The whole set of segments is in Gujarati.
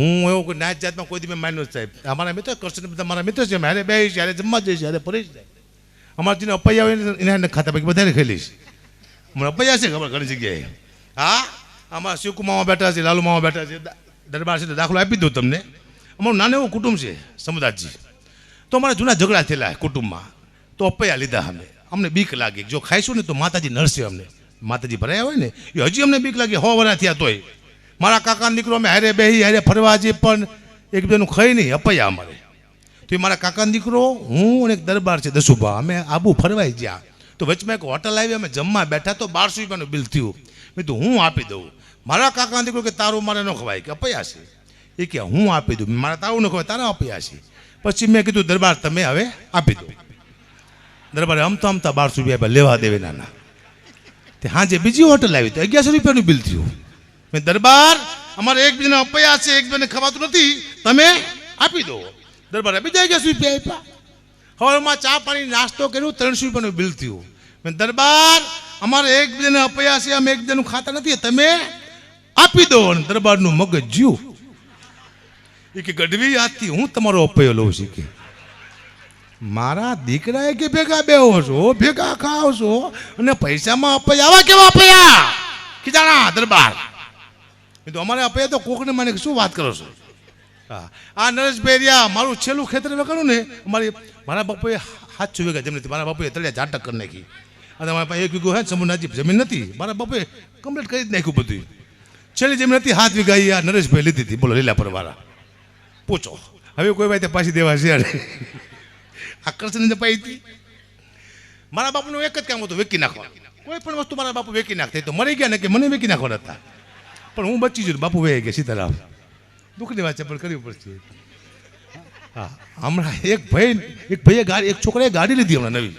હું એવું કોઈ નાચ જાતમાં કોઈ દી મેં માન્યો સાહેબ. અમારા મિત્ર, કૃષ્ણ બધા મારા મિત્ર છે મારે બે જ્યારે જમવા જઈશ જ્યારે ફરી જાય. અમારે જેને અપૈયા હોય એને ખાતા પૈકી બધાને ખાઈ લઈશ. મને અપૈયા છે ખબર ઘણી જગ્યાએ. હા? અમારા શિવકુ મામા બેઠા છે, લાલુ મામા બેઠા છે દરબાર છે દાખલો આપી દઉં તમને. અમારું નાનું એવું કુટુંબ છે, સમુદાયજી. તો અમારા જૂના ઝઘડા થયેલા કુટુંબમાં, તો અપૈયા લીધા અમે અમને બીક લાગી. જો ખાઈશું ને તો માતાજી નરસે અમને. માતાજી ભરાયા હોય ને, એ હજી અમને બીક લાગે. હો વરા થયા તોય. મારા કાકાનો દીકરો અમે હારે બેહી, હારે ફરવા જઈએ, પણ એકબીજાનું ખાઈ નહીં, અપૈયા અમારે. તો એ મારા કાકાનો દીકરો, હું અને એક દરબાર છે દસુભા, અમે આબુ ફરવાઈ ગયા. તો વચમાં એક હોટલ આવી, અમે જમવા બેઠા, તો બારસો રૂપિયાનું બિલ થયું. મેં તો હું આપી દઉં. મારા કાકાનો દીકરો કે, તારું મારે ન ખવાય. કે, અપૈયા છે. એ કે, હું આપી દઉં. મારા તારું ન ખવાય, તારા અપૈયા છે. પછી મેં કીધું, દરબાર તમે હવે આપી દો. દરબારે અમતા અમતા બારસો રૂપિયા લેવા દેવે નાના. તે હાજે બીજી હોટલ આવી, તો અગિયારસો રૂપિયાનું બિલ થયું. દરબાર, અમારે એકબીજાને અપાયા છે, એકબીજાને ખવાતું નથી. તમે આપી દો. દરબાર આપી બીજા અગિયારસો રૂપિયા આપ્યા. હવામાં ચા પાણી, નાસ્તો કર્યો, ત્રણસો રૂપિયાનું બિલ થયું. મેં દરબાર, અમારે એકબીજાને અપાયા છે, અમે એકબીજાનું ખાતા નથી. તમે આપી દો અને દરબારનું મગજ જ્યું એ કે ગઢવી, આજથી હું તમારો અપયો લઉં છું કે. મારા દીકરાએ કે ભેગા બેહો છો? ભેગા ખાઓ છો? અને પૈસામાં અપયા, આવા કેવા અપયા? ખીજાણા, દરબાર. તો અમારે આપે તો કોકને મને શું વાત કરો છો? હા. આ નરેશ બેરિયા, મારું છેલ્લું ખેતર કરું ને મારી મારા બાપુએ હાથ ચુવી ગયા જમીન મારા બાપુએ તળિયા ઝાટક કરી નાખી. અને મારા પાસે એક વીઘો, હે સમૂહનાજી જમીન નથી. મારા બાપુએ કમ્પ્લીટ કરી જ નાખ્યું બધું. છેલ્લી જમીન હતી, હાથ વીઘા આ નરેશભાઈ લીધી હતી. બોલો, લીલા પરવાળા. પૂછો. હવે કોઈ ભાઈ પાછી દેવા છે આ કૃષ્ણને પાઈ હતી. મારા બાપુનું એક જ કામ હતું વેકી નાખવા કોઈ પણ વસ્તુ મારા બાપુ વેકી નાખતા તો મરી ગયા ને કે મને વેકી નાખવાના હતા. પણ હું બચી જઉં બાપુ વહી ગયા સીતારામ. દુઃખની વાત છે, પણ કરવી પડશે. હા, હમણાં એક ભાઈ, એક ભાઈએ ગાડી, એક છોકરાએ ગાડી લીધી હમણાં નવી.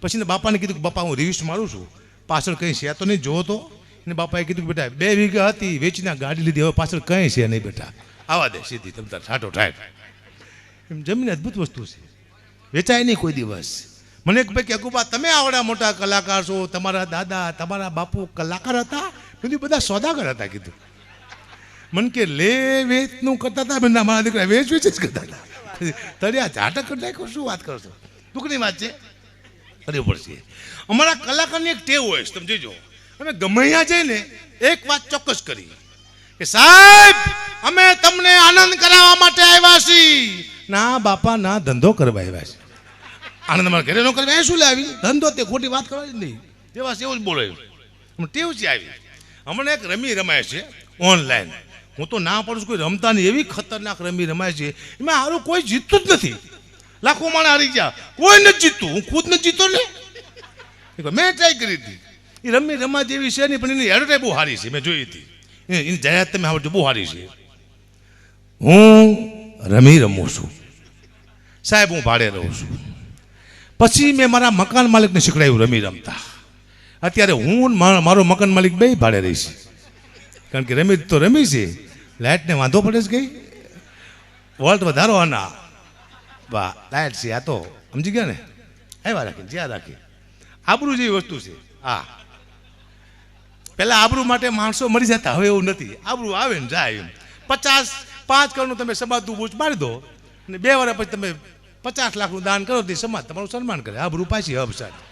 પછી ને બાપાને કીધું કે, બાપા, હું રિવિસ્ટ મારું છું. પાછળ કંઈ છે તો નહીં જોવો તો ને બાપાએ કીધું કે, બેટા, બે વીઘા હતી, વેચીને ગાડી લીધી, હવે પાછળ કંઈ છે નહીં બેટા. આવા દે સીધી, તમ તાર ઠાઠો ઠાઠ એમ જમીન અદ્ભુત વસ્તુ છે. વેચાય નહીં કોઈ દિવસ. મને એક ભાઈ કે અકુબા તમે આવડા મોટા કલાકાર છો. તમારા દાદા, તમારા બાપુ કલાકાર હતા. કીધું, બધા સોદાગર હતા, કીધું. મન કે, લે વેચનું કરતા હતા બધા મારા દીકરા વેચ વેચ જ કરતા હતા. તળિયા ઝાટક કરી નાખ્યો? શું વાત કરશો દુઃખની વાત છે? કરવી પડશે અમારા કલાકારની એક ટેવ હોય તમે જોજો અમે ગમે જઈને એક વાત ચોક્કસ કરી. કે, સાહેબ, અમે તમને આનંદ કરાવવા માટે આવ્યા છીએ. ના, બાપા, ના, ધંધો કરવા આવ્યા છે. આનંદ અમારા ઘરે નો કરવા શું લાવી? ધંધો તે ખોટી વાત કરવાની જ નહીં. જેવા એવું જ બોલે ટેવ છે આવી. હમણાં એક રમી રમાય છે ઓનલાઈન હું તો ના પડું છું કોઈ રમતા નહીં એવી ખતરનાક રમી રમાય છે, એમાં હારું કોઈ જીતતું જ નથી. લાખો માણસ હારી ગયા. કોઈ નથી જીતતું. હું ખુદ નથી જીતો ને. મેં ટ્રાય કરી હતી. એ રમી રમા જેવી છે નહીં, પણ એની એડવર્ટાઈ બહુ સારી છે. મેં જોઈ હતી. એની જાહેરાત તમે આવડજો બહુ સારી છે. હું રમી રમું છું. સાહેબ, હું ભાડે રહું છું. પછી મેં મારા મકાન માલિકને શીખડાયું રમી રમતા. અત્યારે હું મારો મકાન માલિક બે ભાડે રહીશ કારણ કે રમી તો રમી છે. લાઇટને વાંધો પડે છે કઈ વોલ્ટ વધારો આના. વાહ લાઇટ છે આ તો. સમજી ગયા ને? આવ્યા રાખી જ્યાં રાખી. આબરૂ જેવી વસ્તુ છે. હા. પહેલાં આબરૂ માટે માણસો મરી જતા, હવે એવું નથી. આબરૂ આવે ને જાય એમ. પચાસ, પાંચ કરોડનું તમે સમાજનું બૂચ મારી દો અને બે વર્ષ પછી તમે પચાસ લાખનું દાન કરો તે સમાજ તમારું સન્માન કરે. આબરૂ પાછી હબ સાહેબ.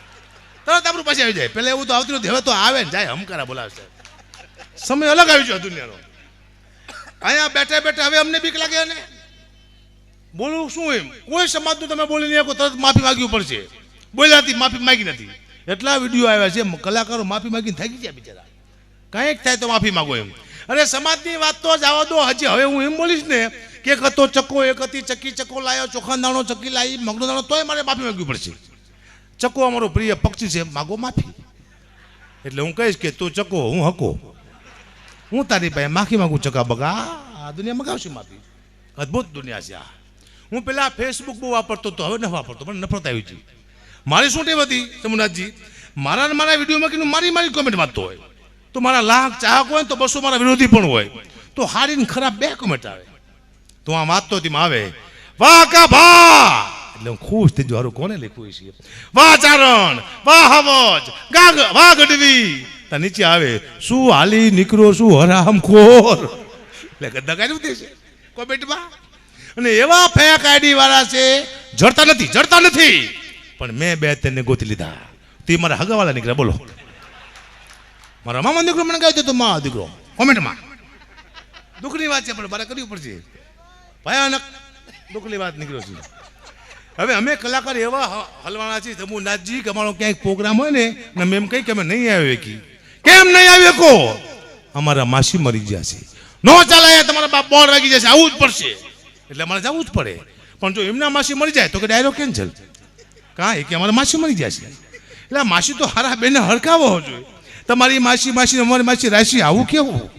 તરત આપણું પાસે આવી જાય. પહેલાં એવું તો આવતું નથી. હવે તો આવે ને, જાય, હમકારા બોલાવે સાહેબ સમય અલગ આવી ગયો દુનિયાનો. અહીંયા બેઠા બેઠા હવે અમને બીક લાગે ને બોલવું શું એમ? કોઈ સમાજનું તમે બોલી નહીં તરત માફી માગવી પડશે. બોલ્યા નથી, માફી માગી નથી. એટલા વીડિયો આવ્યા છે, કલાકારો માફી માગીને થાકી ગયા બિચારા. કંઈક થાય તો માફી માંગો એમ. અરે સમાજની વાત તો જવા દો. હજી હવે હું એમ બોલીશ ને કે એક હતો ચક્કો, એક હતી ચક્કી, ચક્કો લાયો ચોખા દાણો ચક્કી લાવી મગનો દાણો, તોય મારે માફી માંગવી પડશે. ચક્કો અમારો પ્રિય પક્ષી છે, માગો માફી. એટલે હું કહીશ કે તું ચક્કો હું હકો. હું તારી પાસે માફી માગું, ચકા બગા, આ દુનિયા મગાવશે માફી. અદ્ભુત દુનિયા છે આ. હું પેલા ફેસબુક બહુ વાપરતો હતો હવે ન વાપરતો, પણ નફરત આવી હતી મારી શું ટેવ હતી, સમુનાથજી? મારા મારા વિડીયોમાં કીધું, મારી મારી કોમેન્ટ વાંચતો હોય. તો મારા લાખ ચાહક હોય તો બસો મારા વિરોધી પણ હોય. તો હારીને ખરાબ બે કોમેન્ટ આવે. તો આ વાંચતો તેમાં આવે, વાહ કા ભા એટલે હું ખુશ થઈ હારું, કોને લખ્યું છે વાહ, ચારણ! વાહ, હમજ! ગાગ વાહ ગઢવી નીચે આવે, શું હાલી નીકળો, શું હરામ ખોર? એટલે ગદ્દા કાઢી તે છે કોમેન્ટમાં. અને એવા ફેક આઈડી વાળા છે, જડતા નથી જડતા નથી. પણ મેં બે તેને ગોતી લીધા. તે મારા હગાવાળા નીકળ્યા, બોલો. મારા મામા દીકરો મને કહ્યું તો મા દીકરો. કોમેન્ટમાં. દુઃખની વાત છે, પણ મારે કરવી પડશે. ભયાનક દુઃખની વાત નીકળ્યો છે. હવે અમે કલાકાર એવા હલવાના છીએ તમુ નાથજી કે અમારો ક્યાંક પ્રોગ્રામ હોય ને અમે એમ કહી કે અમે નહીં આવ્યો કી કેમ નહીં આવ્યો કો અમારા માસી મરી ગયા છે. નો ચાલે તમારા બાપ બોર્ડ વાગી જશે, આવું જ પડશે. એટલે અમારે જવું જ પડે. પણ જો એમના માસી મરી જાય, તો કે ડાયરો કેન્સલ. કાં? એ કે અમારા માસી મરી ગયા છે. એટલે માસી તો હારા બેને હડકાવો જોઈએ. તમારી માસી માસી અમારી માસી રાશિ આવું કેવું?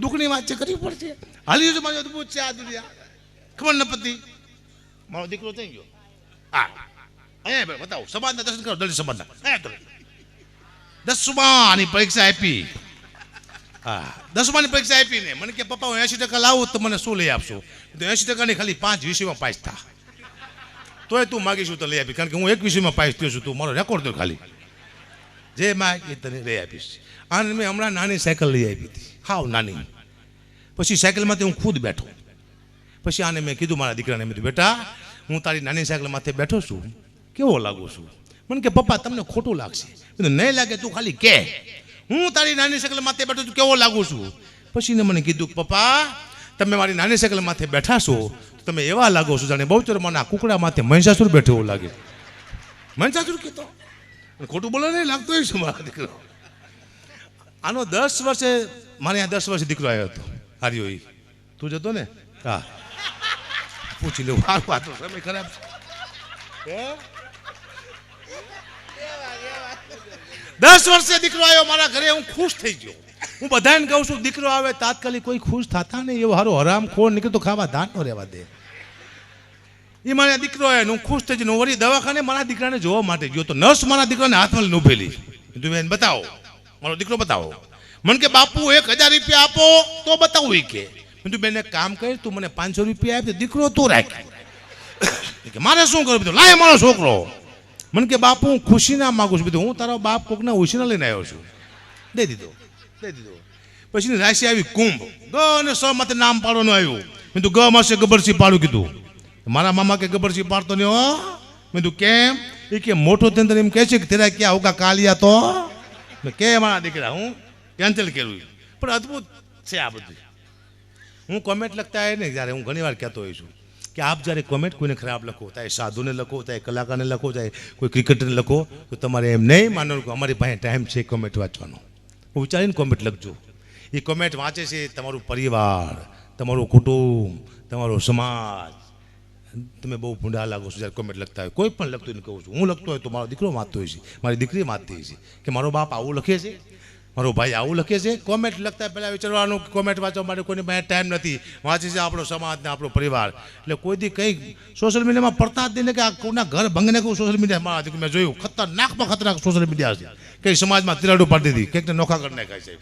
દુઃખની વાત છે, કરવી પડશે. હાલી જો મારી અદભુત છે આ દુનિયા. ખબર ન પતિ? મારો દીકરો થઈ ગયો. હા. અહીંયા બતાવો. સમાજના દર્શન કરો, દલિત સમાજના. દસમાની પરીક્ષા આપી. હા. દસમાની પરીક્ષા આપીને મને કે, પપ્પા, હું એંશી ટકા લાવું તો મને શું લઈ આપશો? તો ટકાની ખાલી પાંચ વિષયમાં પાસ થા. તોય તું માગીશું તો લઈ આપી, કારણ કે હું એક વિષયમાં પાસ થયો છું, તું મારો રેકોર્ડ તો ખાલી. જે માગ એ તને લઈ આપીશ. અને મેં હમણાં નાની સાયકલ લઈ આપી હતી. હાવ નાની. પછી સાયકલમાંથી હું ખુદ બેઠો. પછી આને મેં કીધું, મારા દીકરાને મેં કીધું, બેટા હું તારી નાની સાયકલ માથે બેઠો છું. કેવો લાગુ છું? મને કે, પપ્પા, તમને ખોટું લાગશે. નહીં લાગે, તું ખાલી કે. હું તારી નાની સાયકલ માથે બેઠો છું, કેવો લાગુ છું? પછીને મને કીધું, પપ્પા, તમે મારી નાની સાયકલ માથે બેઠા છો તમે એવા લાગો છો જાણે બહુચરમાના કુકડા માથે મહિષાસુર બેઠો એવું લાગે. મહિષાસુર કીધો ખોટું બોલો નહીં લાગતો હોય છે મારા દીકરો. આનો દસ વર્ષે, મારે ત્યાં દસ વર્ષે દીકરો આવ્યો હતો. હાર્યો ઈ. તું જતો ને? હા. પૂછી લેવું સારું આ તો સમય ખરાબ છે. દસ વર્ષે દીકરો આવ્યો મારા ઘરે હું ખુશ થઈ ગયો. હું બધાને કહું છું દીકરો આવે તાત્કાલિક કોઈ ખુશ થતા નહીં. એવો હારો હરામ ખોર નીકળે તો ખાવા ધાન નો રહેવા દે. એ મારા દીકરો આવ્યો હું ખુશ થઈ જઈને વળી દવાખાને મારા દીકરાને જોવા માટે ગયો તો નર્સ મારા દીકરાને હાથમાં ઊભેલી. કીધું બેન બતાવો. મારો દીકરો બતાવો. મને કે બાપુ એક હજાર રૂપિયા આપો તો બતાવું એ કે. કીધું, બેન કામ કર, તું મને પાંચસો રૂપિયા આપી દીકરો તું રાખ. મારે શું કરવું? લાય મારો છોકરો. મને કે, બાપુ, હું ખુશી ના માગું છું. બીજું હું તારો બાપ કોકના ઉછીના લઈને આવ્યો છું. દઈ દીધો દઈ દીધો. પછી ની રાશિ આવી કુંભ. ગ અને સ માથે નામ પાડવાનું આવ્યું. મેં તું ગ માસે ગબરસિંહ પાડું, કીધું. મારા મામા કે ગબરસિંહ પાડતો હો. મેં તું કેમ? એ કે, મોટો થઈને એમ કહે છે કે, તેરા ક્યાં હોગા કાલિયા તો? મેં કે મારા દીકરા? હું કેન્સલ કર્યું. પણ અદ્ભુત છે આ બધું. હું કોમેન્ટ લખતા હોય ને જ્યારે હું ઘણી વાર કહેતો હોઉં છું કે આપ જ્યારે કોમેન્ટ કોઈને ખરાબ લખો, ચાહે સાધુને લખો, ચાહે કલાકારને લખો, ચાહે કોઈ ક્રિકેટરને લખો, તો તમારે એમ નહીં માનવાનું કે અમારી પાસે ટાઈમ છે કોમેન્ટ વાંચવાનો. હું વિચારીને કોમેન્ટ લખજો. એ કોમેન્ટ વાંચે છે તમારું પરિવાર, તમારું કુટુંબ, તમારો સમાજ. તમે બહુ ભૂંડા લાગો છો જ્યારે કોમેન્ટ લખતા હોય. કોઈ પણ લખતું કહું છું. હું લખતો હોય તો મારો દીકરો વાંચતો હોય છે. મારી દીકરી વાંચતી હોય છે. કે મારો બાપ આવું લખે છે? મારો ભાઈ આવું લખે છે? કોમેન્ટ લખતા પહેલાં વિચારવાનું કોમેન્ટ વાંચવા માટે કોઈની પાસે ટાઈમ નથી. વાંચે છે આપણો સમાજ ને આપણો પરિવાર. એટલે કોઈ દી કંઈ સોશિયલ મીડિયામાં પડતા જ નહીં કે આ કોઈના ઘર ભંગને કહું સોશિયલ મીડિયા મારા દીકરી મેં જોયું, ખતરનાકમાં ખતરનાક સોશિયલ મીડિયા છે. કંઈ સમાજમાં તિરાડો પાડી દીધી. કંઈકને નોખા કરી નાખાય છે.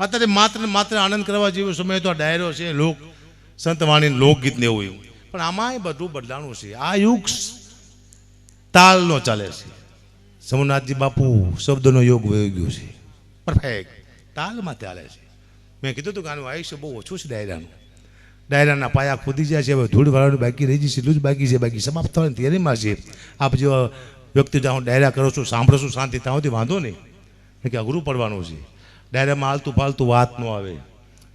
અત્યારે માત્ર માત્ર આનંદ કરવા જેવો સમય તો આ ડાયરો છે, લોક સંતવાણી લોકગીતને એવું એવું. પણ આમાંય બધું બદલાણું છે. આ યુગ તાલનો ચાલે છે. સોમનાથજી બાપુ શબ્દનો યોગ વહી ગયો છે. પરફેક્ટ તાલમાં ચાલે છે. મેં કીધું હતું કે આનું આયુષ્ય બહુ ઓછું છે ડાયરાનું. ડાયરાના પાયા ખોદી જાય છે, હવે ધૂળ વાળવાનું બાકી રહી જશે, એટલું જ બાકી છે, બાકી સમાપ્ત થવાની તૈયારીમાં છે. આપ જો વ્યક્તિ જ્યાં ડાયરા કરો છો, સાંભળો છો, શાંતિ, ત્યાં સુધી વાંધો નહીં. કે અઘરું પડવાનું છે. ડાયરામાં હાલતું ફાલતું વાત ન આવે.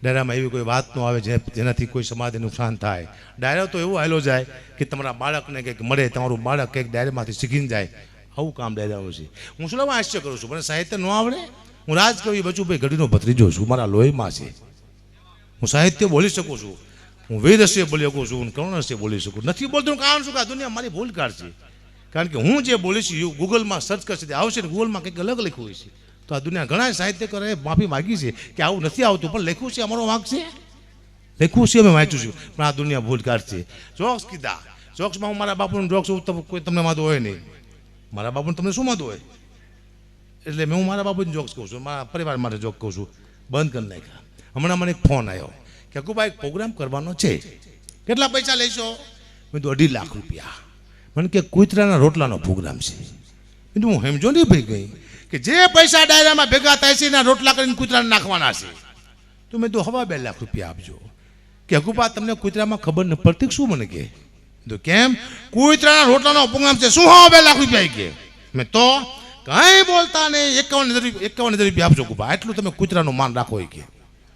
ડાયરામાં એવી કોઈ વાત ન આવે જે જેનાથી કોઈ સમાજને નુકસાન થાય. ડાયરો તો એવો હાલો જાય કે તમારા બાળકને કંઈક મળે, તમારું બાળક કંઈક ડાયરામાંથી શીખીને જાય. આવું કામ ડાયરાનું છે. હું શું આશ્ચર્ય કરું છું? મને સાહિત્ય ન આવડે? હું રાજકવિ બચુભાઈ ઘડીનો ભત્રીજો છું, મારા લોહીમાં છે. હું સાહિત્ય બોલી શકું છું, હું વેદસ્ય બોલી શકું છું, હું કરુણસ્ય બોલી શકું નથી બોલતો કારણ શું કે આ દુનિયા મારી ભૂલ છે. કારણ કે હું જે બોલીશ ગૂગલમાં સર્ચ કરશે, તે આવશે ને ગૂગલમાં કંઈક અલગ લખ્યું હોય છે. તો આ દુનિયા ઘણા સાહિત્યકારોએ માફી માગી છે કે આવું નથી આવતું, પણ લખ્યું છે, અમારો વાંક છે. લખ્યું છે, અમે વાંચ્યું છું, પણ આ દુનિયા ભૂલ છે. જોક્સ કીધા. જોક્સમાં હું મારા બાપુનું જોક્સ કોઈ તમને વાંધો હોય નહીં. મારા બાપુને તમને શું વાંધો હોય? એટલે હું મારા બાપુને જોક્સ કહું છું, મારા પરિવાર માટે જોક કહું છું. બંધ કરી નાખ્યા. હમણાં મને એક ફોન આવ્યો કે એક પ્રોગ્રામ કરવાનો છે. કેટલા પૈસા લેશો? મેં તો અઢી લાખ રૂપિયા. મને કે, કુતરાના રોટલાનો પ્રોગ્રામ છે. મેં હું સમજો નહીં ભાઈ ગઈ કે જે પૈસા ડાયરામાં ભેગા થાય છે, એના રોટલા કરીને કૂતરાને નાખવાના છે. તો મેં તો હવા બે લાખ રૂપિયા આપજો. કે હકુભા તમને કૂતરામાં ખબર ન પડતી શું મને કે? તો કેમ? કૂતરાના રોટલાનો પ્રોગ્રામ છે. શું હવા બે લાખ રૂપિયા કે? મેં તો કાંઈ બોલતા નહીં. એકાવન હજાર એકાવન હજાર રૂપિયા આપજો ગુભા એટલું તમે કૂતરાનું માન રાખો એ કે.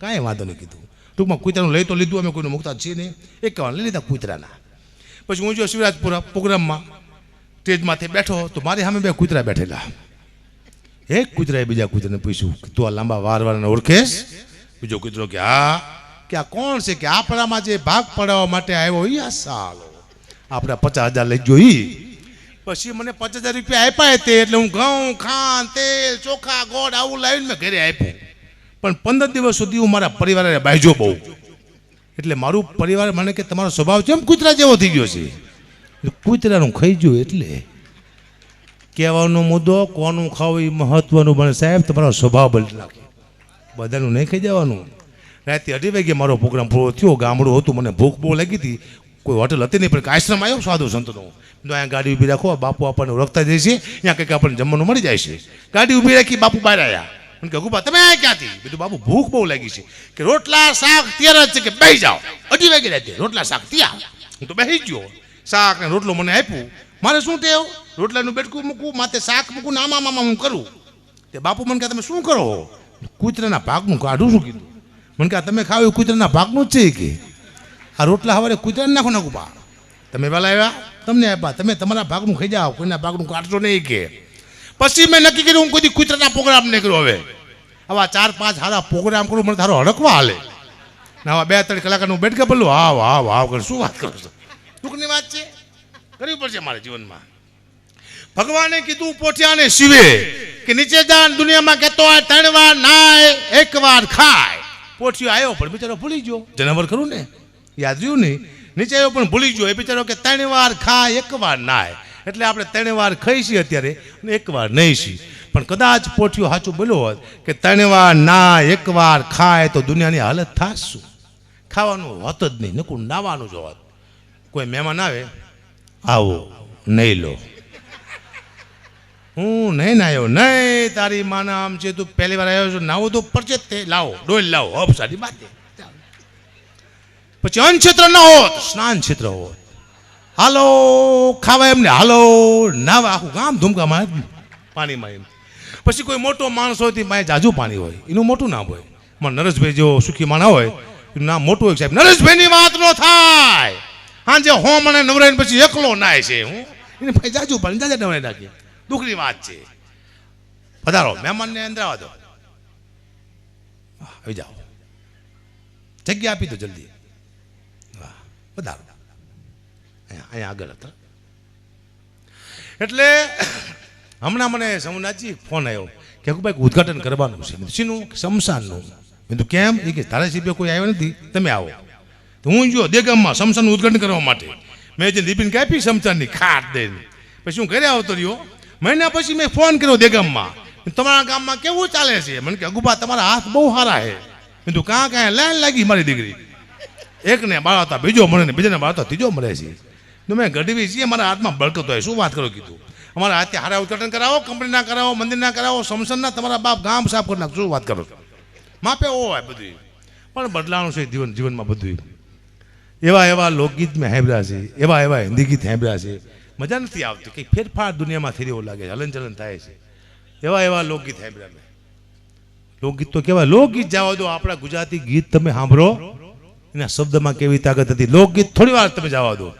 કાંઈ વાંધો નહીં કીધું. ટૂંકમાં કૂતરાનું લઈ તો લીધું, અમે કોઈને મુકતા છીએ નહીં. એકાવન લઈ લીધા કૂતરાના. પછી હું જો શિવરાજપુરા પ્રોગ્રામમાં સ્ટેજમાંથી બેઠો, તો મારી સામે બે કૂતરા બેઠેલા. એક કૂતરાએ બીજા કૂતરાને પૂછ્યું કે તું આ લાંબા વાર વારવાળાને ઓળખેશ? બીજો કૂતરો કે, હા. કે, આ કોણ છે? કે આપણામાં જે ભાગ પડાવવા માટે આવ્યો ઈ આ સાલો. આપણે પચાસ હજાર લઈ ઈ. પછી મને પચાસ હજાર રૂપિયા આપ્યા તે એટલે હું ઘઉં, ખાંડ, તેલ, ચોખા, ગોળ આવું લાવીને મેં ઘરે આપ્યું. પણ પંદર દિવસ સુધી હું મારા પરિવારને બાજ્યો બહુ. એટલે મારું પરિવાર મને કે તમારો સ્વભાવ કેમ કૂતરા જેવો થઈ ગયો છે. કૂતરાનું ખાઈ ગયું એટલે કહેવાનો મુદ્દો કોનું ખાવું એ મહત્વનું બને સાહેબ, તમારો સ્વભાવ બદલી નાખે. બધાનું નહીં ખાઈ જવાનું. રાતે અઢી વાગે મારો પ્રોગ્રામ પૂરો થયો, ગામડું હતું, મને ભૂખ બહુ લાગી હતી. કોઈ હોટલ હતી નહીં, પણ એક આશ્રમ આવ્યો, સાધુ સંતનો. તો અહીંયા ગાડી ઊભી રાખો બાપુ આપણને ઓળખતા જાય છે. અહીંયા કંઈક આપણને જમવાનું મળી જાય છે. ગાડી ઊભી રાખી, બાપુ બહાર આવ્યા મને કે ગુબા તમે આ ક્યાંથી? બીજું બાપુ, ભૂખ બહુ લાગી છે. કે, રોટલા, શાક, ત્યારે જ છે કે બેસી જાઓ. અઢી વાગે રાતે, રોટલા, શાક, ત્યાં. હું તો બેસી ગયો. શાક ને રોટલો મને આપ્યું. મારે શું ટેવ? રોટલાનું બેટકું મૂકું માથે શાક મૂકું ને આમાં આમાં હું કરું? તે બાપુ મને કહે, તમે શું કરો? કૂતરાના ભાગનું કાઢું શું કીધું. મને કહે તમે ખાવ કૂતરાના ભાગનું જ છે કે. આ રોટલા હવારે કૂતરાને નાખો નાખું બા તમે પહેલાં આવ્યા? તમને આપ્યા. તમે તમારા ભાગનું ખાઈ જાઓ. કોઈના ભાગનું કાઢશો નહીં કે. પછી મેં નક્કી કર્યું, હું કોઈ કુતરાના પ્રોગ્રામ નહીં કર્યો હવે. આવા ચાર પાંચ સારા પ્રોગ્રામ કરું, મને તારો હડકવા હાલે. આવા બે ત્રણ કલાકારનું હું કે બોલું હા વાહ વાહ કર. શું વાત કરો છો? દુઃખની વાત છે? કરવી પડશે મારા જીવનમાં. ભગવાને કીધું, પોઠિયાને શિવે કે નીચે જાન દુનિયામાં કહેતો હોય ત્રણ વાર નાય એક વાર ખાય. પોઠિયો આવ્યો પણ બિચારો ભૂલી ગયો. જનાવર ખરું ને? યાદ રહ્યું નહીં નીચે આવ્યો પણ ભૂલી ગયો. એ બિચારો કે ત્રણ વાર ખાય, એક વાર નાય. એટલે આપણે ત્રણ વાર ખાઈ છીએ અત્યારે અને એક વાર નહીં છીએ પણ કદાચ પોઠિયો સાચું બોલ્યો હોત કે ત્રણ વાર ના એક વાર ખાય તો દુનિયાની હાલત થાશ. શું ખાવાનું હોત જ નહીં. નકું નાવાનું જ હોત. કોઈ મહેમાન આવે, આવો નહીં લો. હું નહીં નાયો નહીં તારી માના આમ છે તું પહેલી વાર આવ્યો છો, નાવો તો પરચે તે. લાવો, ડોલ લાવો. હપ સારી બાત. પછી અન્ન ક્ષેત્ર ન હોત, સ્નાન ક્ષેત્ર હોત. હાલો, ખાવા એમને, હાલો, નાવા, આખું ગામ ધૂમકામાં પાણીમાં એમ. પછી કોઈ મોટો માણસ હોય તે માએ જાજુ પાણી હોય. એનું મોટું નામ હોય. મને નરેશભાઈ જેવો સુખી માણા હોય, એનું નામ મોટું હોય સાહેબ, નરેશભાઈની વાત ન થાય. હાંજે હોમ મને નવરાઈને પછી એકલો નાય છે, હું. એને ભાઈ જાજુ પાણી, જાજા નવરાઈ નાખીએ. દુઃખની વાત છે. પધારો, મહેમાનને અંદર આવવા દો આવી જાઓ. જગ્યા આપી દો જલ્દી. અહીંયા અહીંયા આગળ હતા. એટલે હમણાં મને સોમનાથજી ફોન આવ્યો કે ભાઈ ઉદઘાટન કરવાનું છે. શીનું? શમશાનનું? મેં કેમ? એ કે ધારાસભ્ય કોઈ આવ્યો નથી. તમે આવો. તો હું જો દેગામમાં શમશાનનું ઉદઘાટન કરવા માટે. મેં જે લિપિન કાપી શમશાનની ખાટ દઈને. પછી હું ઘરે આવતો રહ્યો. મહિના પછી મેં ફોન કર્યો દેગામમાં. તમારા ગામમાં કેવું ચાલે છે? મને કે અગુભા તમારા હાથ બહુ સારા છે. મેં તું કાં કાંઈ લાઈન લાગી મારી દીકરી. એકને બાળતા બીજો મળે ને બીજાને બાળતા ત્રીજો મળે છે. મેં ગઢવી છીએ, મારા હાથમાં બળકતો હોય શું વાત કરો કીધું? અમારા હાથે હારા ઉદઘાટન કરાવો કંપનીના કરાવો મંદિરના કરાવો સમસનના તમારા બાપ ગામ સાફ કરી નાખો શું વાત કરો? માપે ઓ હોય બધું. પણ બદલાવાનું છે જીવન, જીવનમાં બધું એવા એવા લોકગીત મેં સાંભળ્યા છે, એવા એવા હિન્દી ગીત સાંભળ્યા છે. મજા નથી આવતી કંઈક ફેરફાર દુનિયામાં થઈ રહ્યો લાગે છે હલનચલન થાય છે. એવા એવા લોકગીત સાંભળ્યા મેં. લોકગીત તો કેવા લોકગીત જવા દો આપણા ગુજરાતી ગીત તમે સાંભળો એના શબ્દમાં કેવી તાકાત હતી? લોકગીત થોડી વાર તમે જવા દો.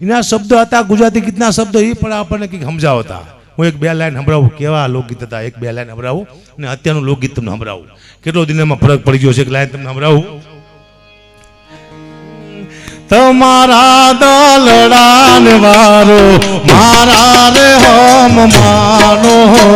એના શબ્દો હતા, ગુજરાતી ગીતના શબ્દો, એ પણ આપણને કંઈક સમજાવતા. હું એક બે લાઈન સંભળાવું, કેવા લોકગીત હતા? એક બે લાઈન સંભળાવું અને અત્યારનું લોકગીત તમને સંભળાવું. કેટલો દિનમાં ફરક પડી ગયો છે? એક લાઈન તમને સંભળાવું. તમારા દલડાન વારો, મારા રે હમ માનો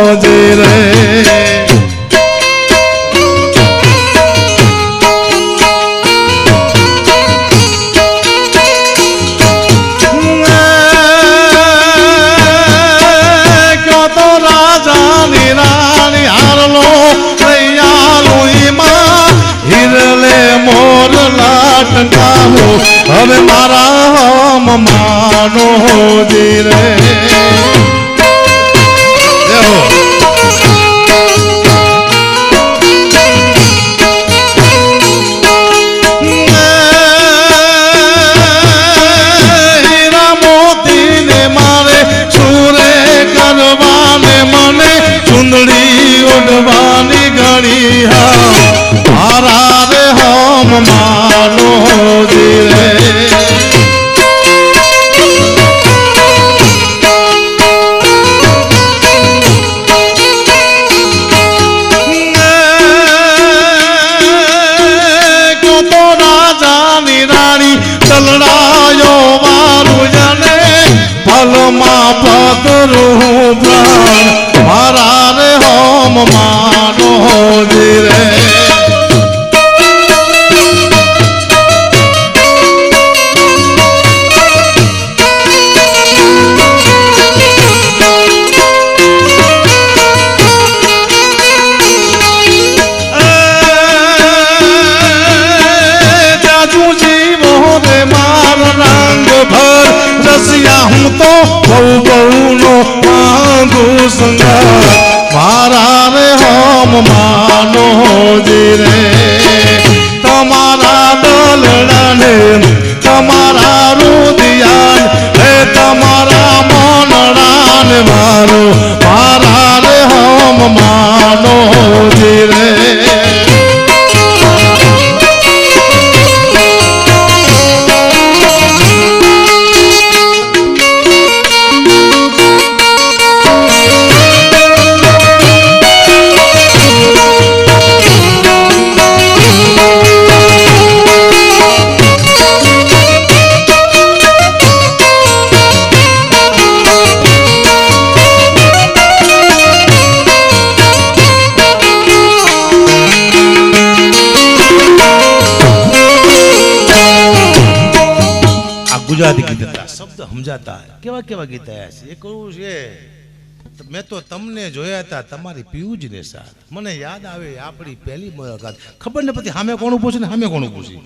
હતા તમારી પિયુજને સાથ. મને યાદ આવે આપણી પહેલી મુલાકાત. ખબર ન પડતી સામે કોણ પૂછે ને સામે કોણ પૂછી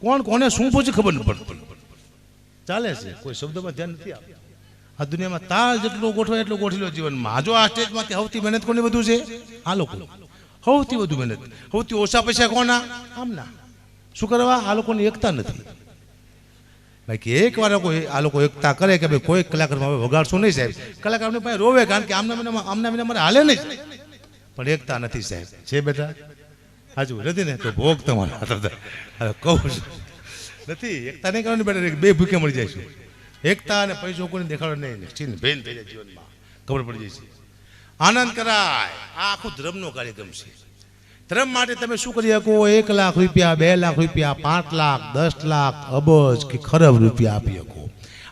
કોણ કોને શું પૂછે ખબર ન પડતી. ચાલે છે, કોઈ શબ્દમાં ધ્યાન નથી આપતું. આ દુનિયામાં તાર જેટલો ગોઠવાય એટલો ગોઠવી લો જીવનમાં. જો આ સ્ટેજમાંથી સૌથી મહેનત કોને વધુ છે? આ લોકો. સૌથી વધુ મહેનત. સૌથી ઓછા પૈસા કોના? આમના. શું કરવા? આ લોકોની એકતા નથી. ભાઈ એક વાર કોઈ આ લોકો એકતા કરે કે ભાઈ કોઈ કલાકારમાં હવે વગાડશું નહીં સાહેબ. કલાકારને પાસે રોવે કારણ કે આમના મને આમના મને મારે હાલે નહીં. પણ એકતા નથી સાહેબ. છે બેટા? હાજુ નથી ને? તો ભોગ તમારા. કહું છું. નથી. એકતા નહીં કરવાની બેટા. બે ભૂખે મળી જાય છે. એકતા અને પૈસો કોઈને દેખાડો નહીં ચીન ભેન થઈ જાય જીવનમાં. ખબર પડી જાય છે. આનંદ કરાય. આ આખું ધર્મનો કાર્યક્રમ છે. ધર્મ માટે તમે શું કરી શકો? એક લાખ રૂપિયા, બે લાખ રૂપિયા, પાંચ લાખ, દસ લાખ, અબજ કે ખરબ રૂપિયા આપી શકો.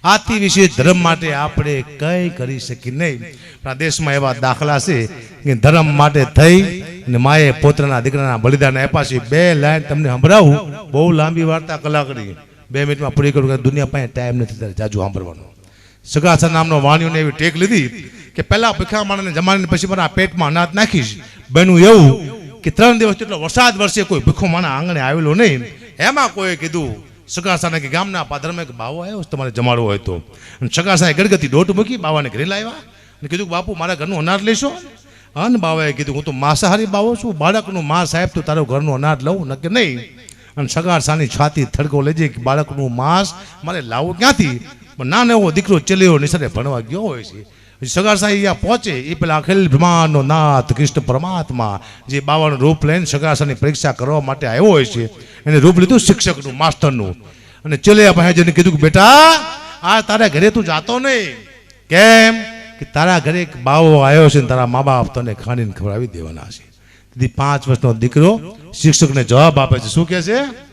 આથી વિશે ધર્મ માટે આપણે કંઈ કરી શકી નહીં. આ દેશમાં એવા દાખલા છે કે ધર્મ માટે થઈ અને માએ પોતાના દીકરાના બલિદાન આપ્યા છે. બે લાઈન તમને સંભળાવું. બહુ લાંબી વાર્તા કલાકની બે મિનિટમાં પૂરી કરું દુનિયા પાસે ટાઈમ નથી ત્યારે જાજુ સાંભળવાનો. સગાસા નામનો વાણીઓને એવી ટેક લીધી કે પહેલા ભીખા માણસને જમાડીને પછી મારા પેટમાં અનાજ નાખીશ. બન્યું એવું કે ત્રણ દિવસ જેટલો વરસાદ વરસે, કોઈ ભીખો માના આંગણે આવેલો નહીં. એમાં કોઈ કીધું, સગાસાને કે ગામના પાદરમાં એક બાવો આવ્યો તમારે જમાડવો હોય તો. સગાસાએ ગડગતી દોટ મૂકી, બાવાને ઘરે લાવ્યા. અને કીધું, બાપુ, મારા ઘરનું અનાજ લેશો? અને બાવાએ કીધું, હું તો માંસાહારી બાવો છું, બાળકનું માં સાહેબ, તો તારું ઘરનું અનાજ લઉં કે નહીં. અને સગાસાની છાતી થડકો લેજે કે બાળકનું માંસ મારે લાવવું ક્યાંથી? પણ ના એવો દીકરો ચલ્યો નિસરે ભણવા ગયો હોય છે. પછી સગાસા અહીંયા પહોંચે એ પેલા અખિલ બ્રહ્માંડનો નાથ, કૃષ્ણ પરમાત્મા, જે બાવાનું રૂપ લઈને સગાસાની પરીક્ષા કરવા માટે આવ્યો હોય છે, એને રૂપ લીધું શિક્ષકનું માસ્ટરનું અને ચલે ભાઈજીને કીધું કે, બેટા, આ તારા ઘરે તું જાતો નહીં. કેમ? કે તારા ઘરે એક બાવો આવ્યો છે ને તારા મા બાપ તને ખાણીને ખવડાવી દેવાના છે. પાંચ વર્ષનો દીકરો શિક્ષકને જવાબ આપે છે. શું કહે છે?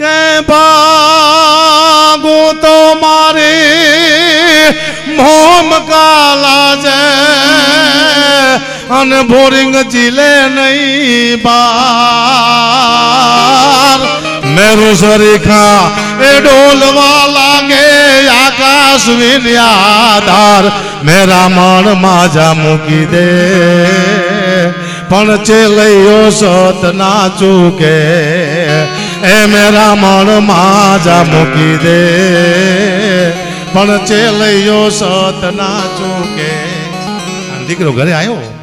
કે ભાગો તો મારે મોમ કાલા છે. અને બોરિંગ જીલે નહીં બાર મેરું સરીખા એ ડોલવા લાગે આકાશ વિન્યાધાર મેરા મણ માજા મૂકી દે. પણ ચેલૈયો સત ના ચૂકે. એ મેરા મણ માજા મૂકી દે. પણ ચેલૈયો સત ના ચૂકે. દીકરો ઘરે આવ્યો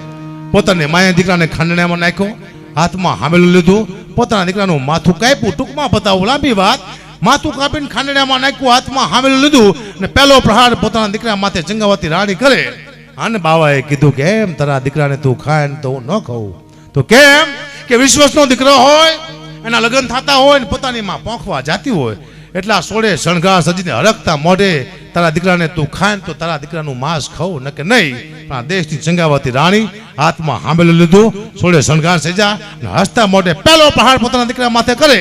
પોતાને માયા દીકરાને ખાંડણામાં નાખ્યો. હાથમાં હામેલું લીધું. પોતાના દીકરાનું માથું કાપ્યું. ટૂંકમાં બતાવું, લાંબી વાત. માથું કાપીને ખાંડણામાં નાખ્યું, હાથમાં હામેલું લીધું ને પહેલો પ્રહાર પોતાના દીકરા માથે ચંગાવતી રાણી કરે. અને બાવાએ કીધું કે, એમ તારા દીકરાને તું ખાય ને તો હું ન ખાઉં. તો કેમ? કે વિશ્વાસનો દીકરો હોય એના લગ્ન થતા હોય ને પોતાની માં પોંખવા જાતી હોય, એટલા સોળે શણગાર સજીને હરકતા મોઢે, તારા દીકરાને તું ખાય તો તારા દીકરાનું માંસ ખાવું ન કે નહીં. પણ આ દેશની ચંગાવતી રાણી હાથમાં હાંભેલું લીધું, સોળે શણગાર સજા અને હસતા મોઢે પહેલો પહાડ પોતાના દીકરા માથે કરે.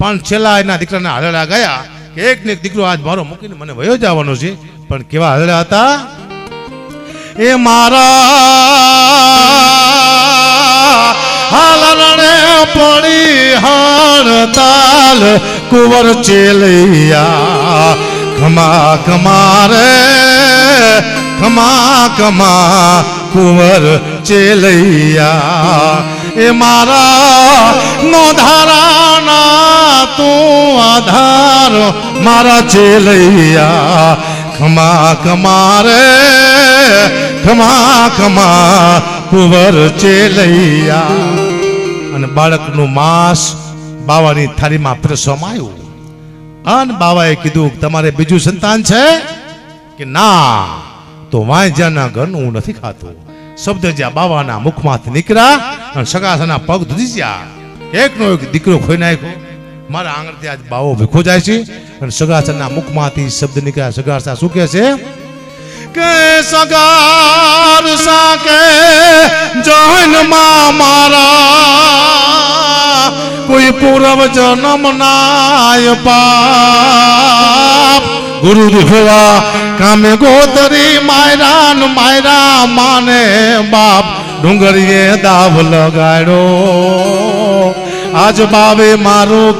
પણ છેલ્લા એના દીકરાના હરેડા ગયા કે એક ને એક દીકરો આજ મારો મૂકીને મને વયો જવાનો છે. પણ કેવા હળ્યા હતા? એ મારા હણતાલ કુંવર ચેલૈયા. ખમા ખમા રે, ખમા ખમા કુંવર ચેલૈયા. એ મારા નો ધારાના તું આધાર, મારા ચેલૈયા. ખમા ખમા રે, ખમા ખમા કુંવર ચેલૈયા. અને બાળકનું માંસ બાવાની થાળીમાં પીરસવામાં આવ્યું. અને બાવાએ કીધું, તમારે બીજું સંતાન છે? કે, ના, તો વાંજાના ઘરનું હું નથી ખાતો. શબ્દ જ્યાં બાવાના મુખમાંથી નીકળ્યા અને સગાસાના પગ ધૂધી ગયા. એકનો એક દીકરો ખોઈ નાખ્યો. મારા આંગણથી આજ બાવો ભીખો જાય છે. અને સગાસાના મુખમાંથી શબ્દ નીકળ્યા, સગાસા શું કહે છે? કે સગાર સાકે જન્મમાં મારા કોઈ પૂર્વ જન્મ નાય પાપ. ગુરુ દીખવા કામે ગોતરી માયરા ન માયરા માને બાપ. ડુંગરીએ દાવ લગાડ્યો. આજ બાવે મારો